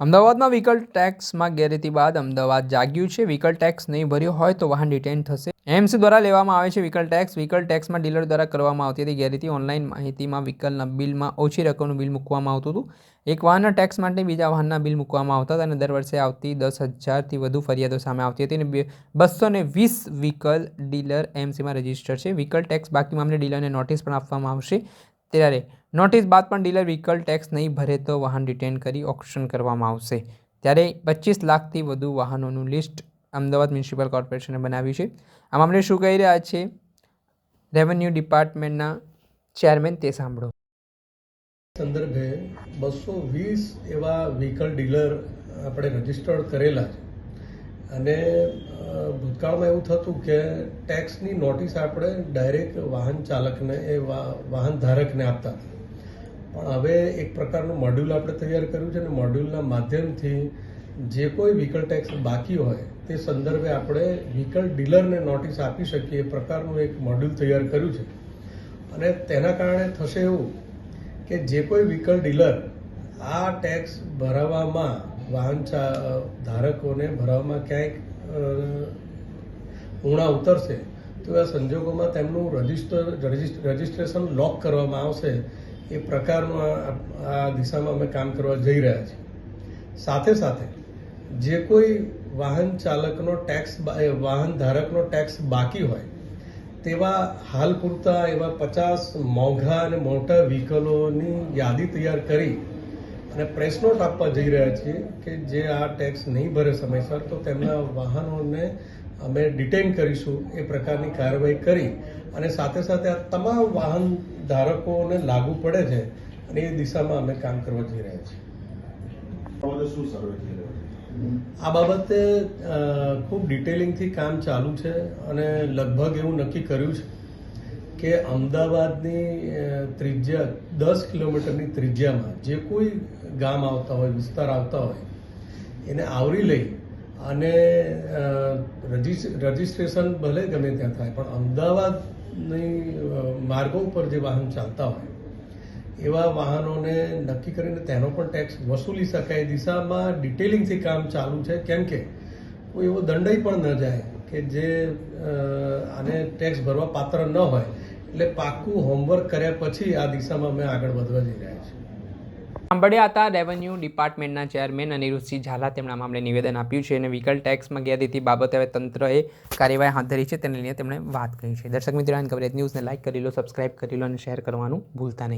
અમદાવાદમાં વ્હીકલ ટેક્સમાં ગેરરીતિ બાદ અમદાવાદ જાગ્યું છે. વ્હીકલ ટેક્સ નહીં ભર્યો હોય તો વાહન ડિટેન થશે. એમસી દ્વારા લેવામાં આવે છે વ્હીકલ ટેક્સ વ્હીકલ ટેક્સમાં ડીલર દ્વારા કરવામાં આવતી હતી ગેરરીતિ. ઓનલાઈન માહિતીમાં વ્હીકલના બિલમાં ઓછી રકમનું બિલ મૂકવામાં આવતું હતું. એક વાહનના ટેક્સ માટે બીજા વાહનના બિલ મૂકવામાં આવતા હતા અને દર વર્ષે આવતી દસ હજારથી વધુ ફરિયાદો સામે આવતી હતી અને બસો ને વીસ વ્હીકલ ડીલર એમસીમાં રજિસ્ટર છે. વ્હીકલ ટેક્સ બાકી મામલે ડીલરને નોટિસ પણ આપવામાં આવશે. ત્યારે નોટિસ બાદ પણ ડીલર વ્હીકલ ટેક્સ નહીં ભરે તો વાહન રિટેન કરી ઓક્શન કરવામાં આવશે. ત્યારે પચીસ લાખથી વધુ વાહનોનું લિસ્ટ અમદાવાદ મ્યુનિસિપલ કોર્પોરેશને બનાવ્યું છે. આ મામલે શું કહી રહ્યા છે રેવન્યુ ડિપાર્ટમેન્ટના ચેરમેન તે સાંભળો. સંદર્ભે બસો વીસ એવા વ્હીકલ ડીલર આપણે રજીસ્ટર્ડ કરેલા છે. અને ભૂતકાળમાં એવું થતું કે ટેક્સની નોટિસ આપણે ડાયરેક્ટ વાહન ચાલકને, એ વાહન ધારકને આપતા પણ હવે એક પ્રકારનું મોડ્યુલ આપણે તૈયાર કર્યું છે અને મોડ્યુલના માધ્યમથી જે કોઈ વ્હીકલ ટેક્સ બાકી હોય, તે સંદર્ભે આપણે વ્હીકલ ડીલરને નોટિસ આપી શકીએ એ પ્રકારનું એક મોડ્યુલ તૈયાર કર્યું છે. અને તેના કારણે થશે એવું કે જે કોઈ વ્હીકલ ડીલર આ ટેક્સ ભરાવામાં વાહન ધારકોને ભરાવામાં ક્યાંક ઊણા ઉતરશે, તો એવા સંજોગોમાં તેમનું રજિસ્ટર રજિસ્ટ્રેશન લોક કરવામાં આવશે. એ પ્રકારનું આ દિશામાં અમે કામ કરવા જઈ રહ્યા છીએ. સાથે સાથે, જે કોઈ વાહન ચાલકનો ટેક્સ વાહન ધારકનો ટેક્સ બાકી હોય, તેવા હાલ પૂરતા એવા પચાસ મોંઘા અને મોટા વ્હીકલોની યાદી તૈયાર કરી અને પ્રેસ નોટ આપવા જઈ રહ્યા છીએ કે જે આ ટેક્સ નહીં ભરે સમયસર તો તેમના વાહનોને અમે ડિટેન કરીશું એ પ્રકારની કાર્યવાહી કરી. અને સાથે સાથે આ તમામ વાહન ધારકોને લાગુ પડે છે અને એ દિશામાં અમે કામ કરવા જઈ રહ્યા છીએ. આ બાબતે ખૂબ ડિટેલિંગથી કામ ચાલુ છે અને લગભગ એવું નક્કી કર્યું છે. કે અમદાવાદની ત્રિજ્યા, દસ કિલોમીટરની ત્રિજ્યામાં જે કોઈ ગામ આવતા હોય, વિસ્તાર આવતા હોય, એને આવરી લઈ અને રજિસ્ટ્રેશન ભલે ગમે ત્યાં થાય, પણ અમદાવાદની માર્ગો ઉપર જે વાહન ચાલતા હોય, એવા વાહનોને નક્કી કરીને તેનો પણ ટેક્સ વસૂલી શકાય. દિશામાં ડિટેલિંગથી કામ ચાલુ છે. કેમ કે કોઈ એવો દંડય પણ ન જાય. કે જે આને ટેક્સ ભરવા પાત્ર ન હોય, એટલે પાક્કું હોમવર્ક કર્યા પછી આ દિશામાં અમે આગળ વધવા જઈ રહ્યા છીએ. સાંભળ્યા હતા રેવન્યુ ડિપાર્ટમેન્ટના ચેરમેન અનિરુદ્ધસિંહ ઝાલા, તેમણે આ મામલે નિવેદન આપ્યું છે અને વ્હીકલ ટેક્સમાં ગેરરીતિ બાબતે હવે તંત્રએ કાર્યવાહી હાથ ધરી છે, તેને લઈને તેમણે વાત કરી છે. દર્શક મિત્રો આને કવરેજ ન્યૂઝને લાઇક કરી લો સબસ્ક્રાઇબ કરી લો અને શેર કરવાનું ભૂલતા નહીં.